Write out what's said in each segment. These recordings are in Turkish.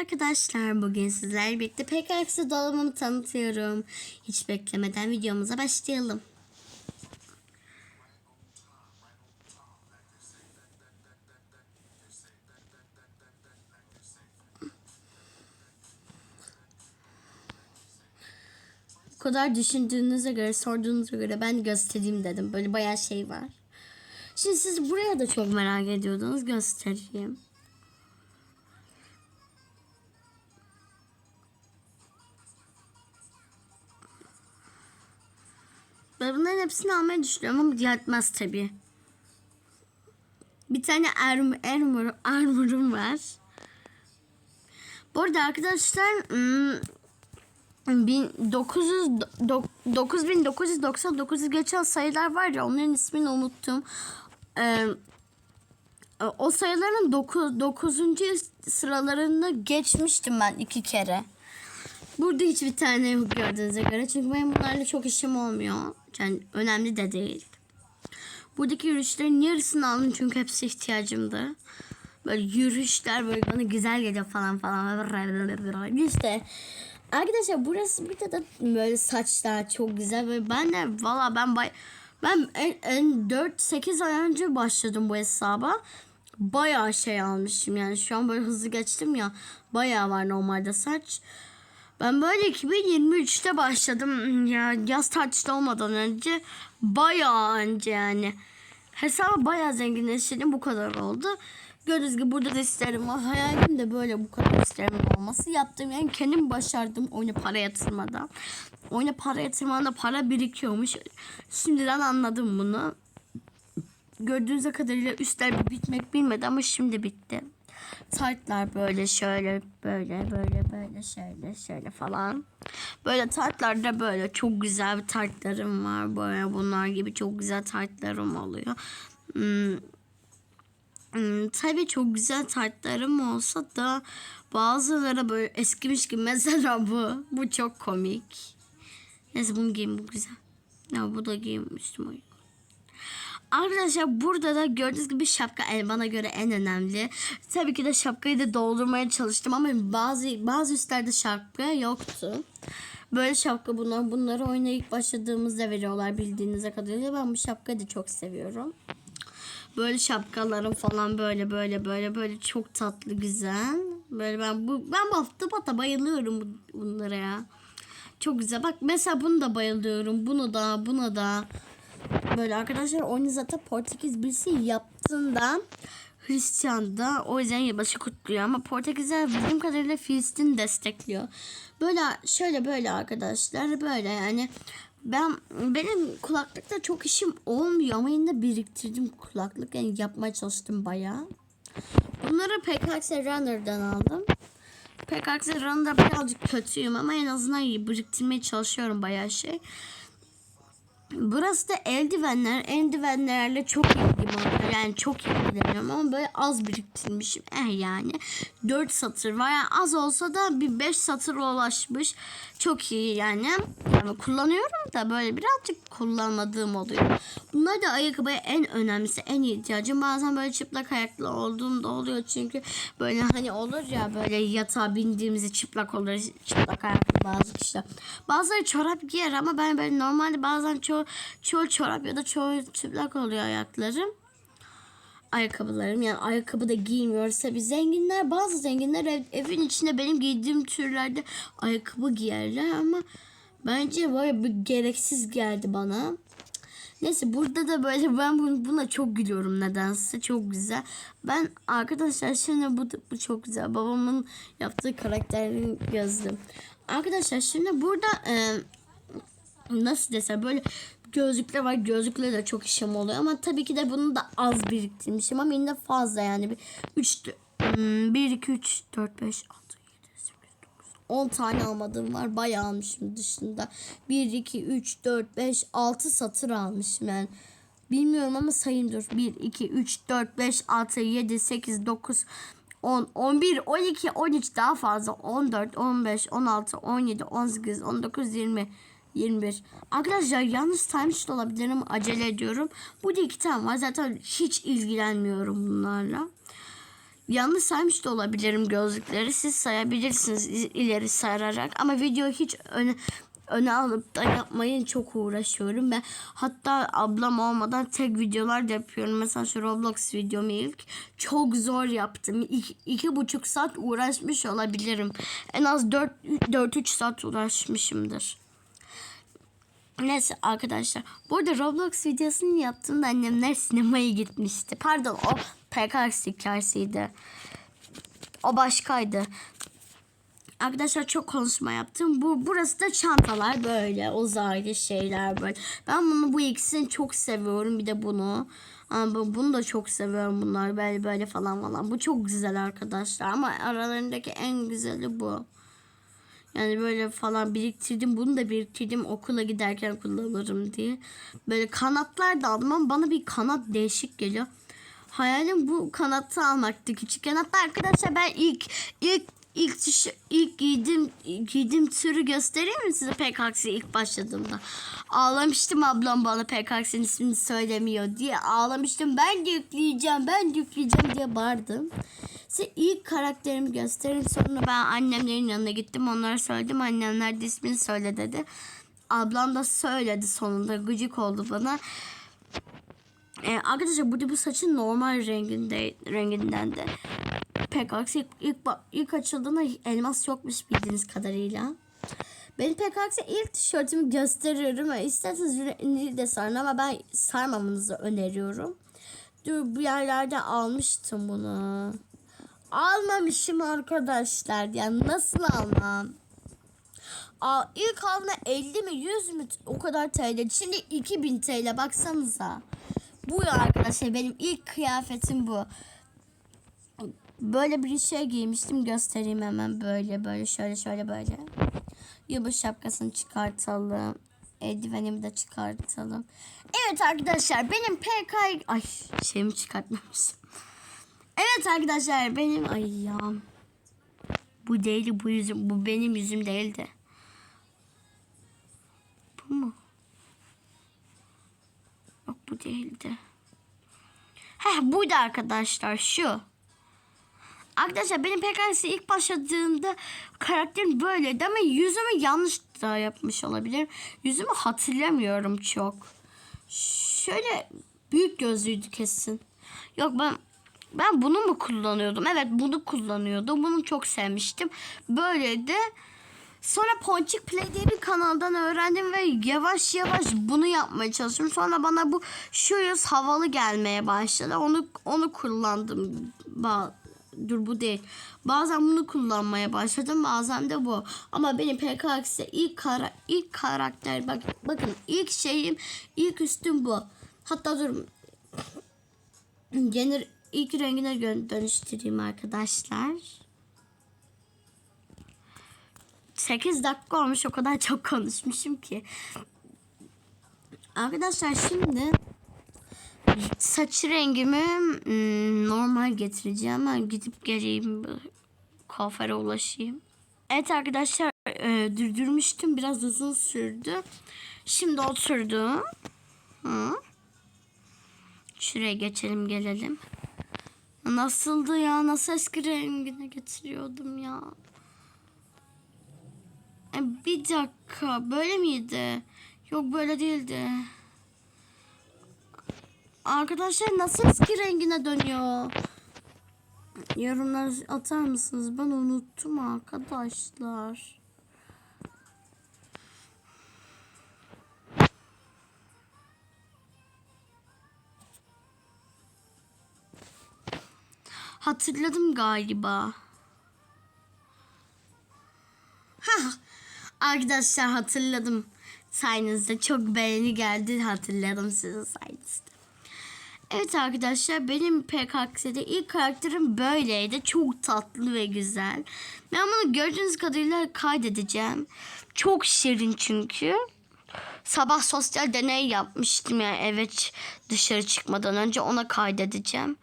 arkadaşlar. Bugün sizlerle birlikte PKX dolabımı tanıtıyorum. Hiç beklemeden videomuza başlayalım. Bu kadar düşündüğünüze göre, sorduğunuza göre ben göstereyim dedim. Böyle bayağı şey var. Şimdi siz buraya da çok merak ediyordunuz. Göstereyim. Ben bunların hepsini almayı düşünüyorum ama yetmez tabii. Bir tane arm, armor, armorum var. Bu arada arkadaşlar hmm, 1900 dok- 9999 geçen sayılar var ya onların ismini unuttum. O sayıların 9. 9. sıralarını geçmiştim ben iki kere. Burada hiçbir tane yok gördüğünüze göre. Çünkü benim bunlarla çok işim olmuyor. Yani önemli de değil. Buradaki yürüyüşlerin yarısını aldım çünkü hepsi ihtiyacımdı. Böyle yürüyüşler böyle bana güzel geliyor falan falan. İşte arkadaşlar burası bir de, böyle saçlar çok güzel. Böyle ben de valla ben bay ben en, en 4-8 ay önce başladım bu hesaba. Bayağı şey almışım yani şu an böyle hızlı geçtim ya. Bayağı var normalde saç. Ben böyle 2023'te başladım ya yaz tatili olmadan önce bayağı önce yani hesabı bayağı zenginleştirdim bu kadar oldu. Gördüğünüz gibi burada da isterim. Hayalim de böyle bu kadar isterim olması. Yaptığım yani kendim başardım oyuna para yatırmadan. Oyuna para yatırmadan para birikiyormuş. Şimdiden anladım bunu. Gördüğünüz kadarıyla üstler bitmek bilmedi ama şimdi bitti. Tartlar böyle şöyle böyle böyle böyle şöyle şöyle falan. Böyle tartlarda böyle çok güzel bir tartlarım var. Böyle bunlar gibi çok güzel tartlarım oluyor. Hmm. Hmm, tabii çok güzel tartlarım olsa da bazıları böyle eskimiş gibi mesela bu. Bu çok komik. Neyse bunu giyeyim bu güzel. Ya bu da giymiştim o. Arkadaşlar burada da gördüğünüz gibi şapka en- bana göre en önemli. Tabii ki de şapkayı da doldurmaya çalıştım ama bazı bazı üstlerde şapka yoktu. Böyle şapka bunlar. Bunları oyuna ilk başladığımızda veriyorlar bildiğinize kadarıyla. Ben bu şapkayı da çok seviyorum. Böyle şapkalarım falan böyle böyle böyle böyle çok tatlı güzel. Böyle ben bu ben bu ahtapota bayılıyorum bu- bunlara ya. Çok güzel. Bak mesela bunu da bayılıyorum. Bunu da, buna da. Böyle arkadaşlar oyunu zaten Portekiz birisi yaptığında Hristiyan da o yüzden yılbaşı kutluyor ama Portekizler bildiğim kadarıyla Filistin destekliyor. Böyle şöyle böyle arkadaşlar böyle yani ben benim kulaklıkta çok işim olmuyor ama yine biriktirdim kulaklık yani yapmaya çalıştım bayağı. Bunları PKX Runner'dan aldım. PKX Runner'da birazcık kötüyüm ama en azından biriktirmeye çalışıyorum bayağı şey. Burası da eldivenler. Eldivenlerle çok ilgim var. Yani çok ilgileniyorum ama böyle az biriktirmişim. Eh yani. 4 satır var. Yani az olsa da bir 5 satır ulaşmış. Çok iyi yani. Yani kullanıyorum da böyle birazcık kullanmadığım oluyor. Bunlar da ayakkabıya en önemlisi, en ihtiyacım. Bazen böyle çıplak ayaklı olduğum da oluyor çünkü böyle hani olur ya böyle yatağa bindiğimizde çıplak olur. Çıplak ayaklı bazı kişiler. Bazıları çorap giyer ama ben böyle normalde bazen çoğu, çoğu çorap ya da çoğu çıplak oluyor ayaklarım ayakkabılarım yani ayakkabı da giymiyorsa bir zenginler bazı zenginler ev- evin içinde benim giydiğim türlerde ayakkabı giyerler ama bence böyle bir gereksiz geldi bana. Neyse burada da böyle ben buna çok gülüyorum nedense çok güzel. Ben arkadaşlar şimdi bu, bu çok güzel. Babamın yaptığı karakterini yazdım. Arkadaşlar şimdi burada e, nasıl desem böyle gözlükler var. Gözlükler de çok işim oluyor ama tabii ki de bunu da az biriktirmişim ama yine fazla yani bir 3 1 2 3 4 5 6 7 8 9 10 tane almadığım var. Bayağı almışım dışında. 1 2 3 4 5 6 satır almışım yani. Bilmiyorum ama sayayım dur. 1 2 3 4 5 6 7 8 9 10, 11, 12, 13 daha fazla. 14, 15, 16, 17, 18, 19, 20, 21. Arkadaşlar saymış da olabilirim. Acele ediyorum. Burada iki tane var. Zaten hiç ilgilenmiyorum bunlarla. yanlış saymış da olabilirim gözlükleri. Siz sayabilirsiniz ileri sararak. Ama videoyu hiç öne, öne alıp da yapmayın. Çok uğraşıyorum. Ben hatta ablam olmadan tek videolar da yapıyorum. Mesela şu Roblox videomu ilk. Çok zor yaptım. İki, iki buçuk saat uğraşmış olabilirim. En az 4 4-3 saat uğraşmışımdır. Neyse arkadaşlar. Bu arada Roblox videosunu yaptığımda annemler sinemaya gitmişti. Pardon o PKX hikayesiydi. O başkaydı. Arkadaşlar çok konuşma yaptım. Bu burası da çantalar böyle uzaylı şeyler böyle. Ben bunu bu ikisini çok seviyorum. Bir de bunu. Ama bu- bunu da çok seviyorum bunlar böyle böyle falan falan. Bu çok güzel arkadaşlar ama aralarındaki en güzeli bu. Yani böyle falan biriktirdim. Bunu da biriktirdim okula giderken kullanırım diye. Böyle kanatlar da aldım ama bana bir kanat değişik geliyor. Hayalim bu kanatı almaktı küçükken. Hatta arkadaşlar ben ilk ilk ilk ilk giydim giydim türü göstereyim mi size PKX'e ilk başladığımda? Ağlamıştım ablam bana PKX'in ismini söylemiyor diye. Ağlamıştım. Ben yükleyeceğim, ben yükleyeceğim diye bağırdım. Size ilk karakterimi göstereyim. Sonra ben annemlerin yanına gittim. Onlara söyledim. Annemler de ismini söyle dedi. Ablam da söyledi sonunda. Gıcık oldu bana. Ee, arkadaşlar burada bu saçın normal renginde renginden de pek aksi ilk, ilk, açıldığında elmas yokmuş bildiğiniz kadarıyla. Benim pek ilk tişörtümü gösteriyorum. İsterseniz rengi de sarın ama ben sarmamanızı öneriyorum. Dur bir yerlerde almıştım bunu. Almamışım arkadaşlar. Yani nasıl almam? Aa, ilk alma 50 mi 100 mü o kadar TL. Şimdi 2000 TL baksanıza. Bu ya arkadaşlar benim ilk kıyafetim bu. Böyle bir şey giymiştim göstereyim hemen böyle böyle şöyle şöyle böyle. Yılbaşı şapkasını çıkartalım. Eldivenimi de çıkartalım. Evet arkadaşlar benim PK... Ay şeyimi çıkartmamışım. Evet arkadaşlar benim... Ay ya. Bu değildi bu yüzüm. Bu benim yüzüm değildi. Bu mu? Yok bu değildi. Heh buydu arkadaşlar şu. Arkadaşlar benim PKS ilk başladığımda karakterim böyleydi ama yüzümü yanlış da yapmış olabilir. Yüzümü hatırlamıyorum çok. Şöyle büyük gözlüydü kesin. Yok ben ben bunu mu kullanıyordum? Evet bunu kullanıyordum. Bunu çok sevmiştim. Böyleydi. Sonra Ponçik Play diye bir kanaldan öğrendim ve yavaş yavaş bunu yapmaya çalıştım. Sonra bana bu yüz havalı gelmeye başladı. Onu onu kullandım. Ba Dur bu değil. Bazen bunu kullanmaya başladım, bazen de bu. Ama benim PKX'de ilk kara ilk karakter bak bakın ilk şeyim, ilk üstüm bu. Hatta dur Yeni ilk rengine dönüştüreyim arkadaşlar. 8 dakika olmuş o kadar çok konuşmuşum ki. Arkadaşlar şimdi saç rengimi hmm, normal getireceğim. Ben gidip geleyim kuaföre ulaşayım. Evet arkadaşlar e, dürdürmüştüm. Biraz uzun sürdü. Şimdi oturdu. Hı. Şuraya geçelim gelelim. Nasıldı ya? Nasıl eski rengine getiriyordum ya? E, bir dakika. Böyle miydi? Yok böyle değildi. Arkadaşlar nasıl eski rengine dönüyor? Yorumlar atar mısınız? Ben unuttum arkadaşlar. Hatırladım galiba. Hah, arkadaşlar hatırladım. Sayenizde çok beğeni geldi hatırladım sizin sayenizde. Evet arkadaşlar benim PKX'de ilk karakterim böyleydi. Çok tatlı ve güzel. Ben bunu gördüğünüz kadarıyla kaydedeceğim. Çok şirin çünkü. Sabah sosyal deney yapmıştım ya eve ç- dışarı çıkmadan önce ona kaydedeceğim.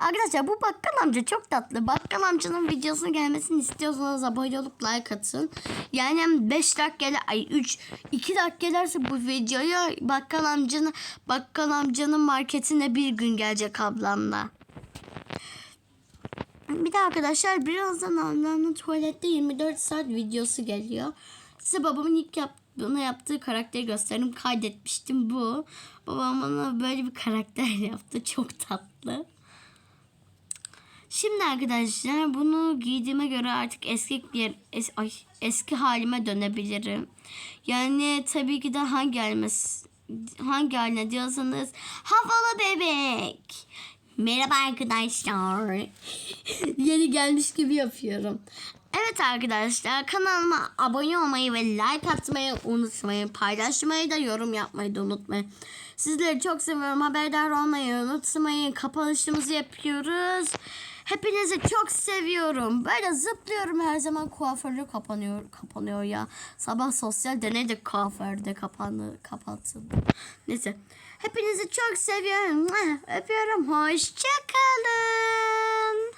Arkadaşlar bu bakkal amca çok tatlı. Bakkal amcanın videosuna gelmesini istiyorsanız abone olup like atın. Yani 5 dakika ay 3 2 dakika gelirse bu videoya bakkal amcanın bakkal amcanın marketine bir gün gelecek ablamla. Bir de arkadaşlar birazdan anneannemin tuvalette 24 saat videosu geliyor. Size babamın ilk yap bana yaptığı karakteri gösterdim. Kaydetmiştim bu. Babam bana böyle bir karakter yaptı. Çok tatlı. Şimdi arkadaşlar bunu giydiğime göre artık eski yer, es, ay, eski halime dönebilirim. Yani tabii ki de hangi halime hangi haline diyorsanız havalı bebek. Merhaba arkadaşlar. Yeni gelmiş gibi yapıyorum. Evet arkadaşlar kanalıma abone olmayı ve like atmayı unutmayın. Paylaşmayı da yorum yapmayı da unutmayın. Sizleri çok seviyorum. Haberdar olmayı unutmayın. Kapanışımızı yapıyoruz. Hepinizi çok seviyorum. Böyle zıplıyorum her zaman kuaförde kapanıyor kapanıyor ya. Sabah sosyal deney de kuaförde kapandı kapatıldı. Neyse. Hepinizi çok seviyorum. Öpüyorum. Hoşçakalın.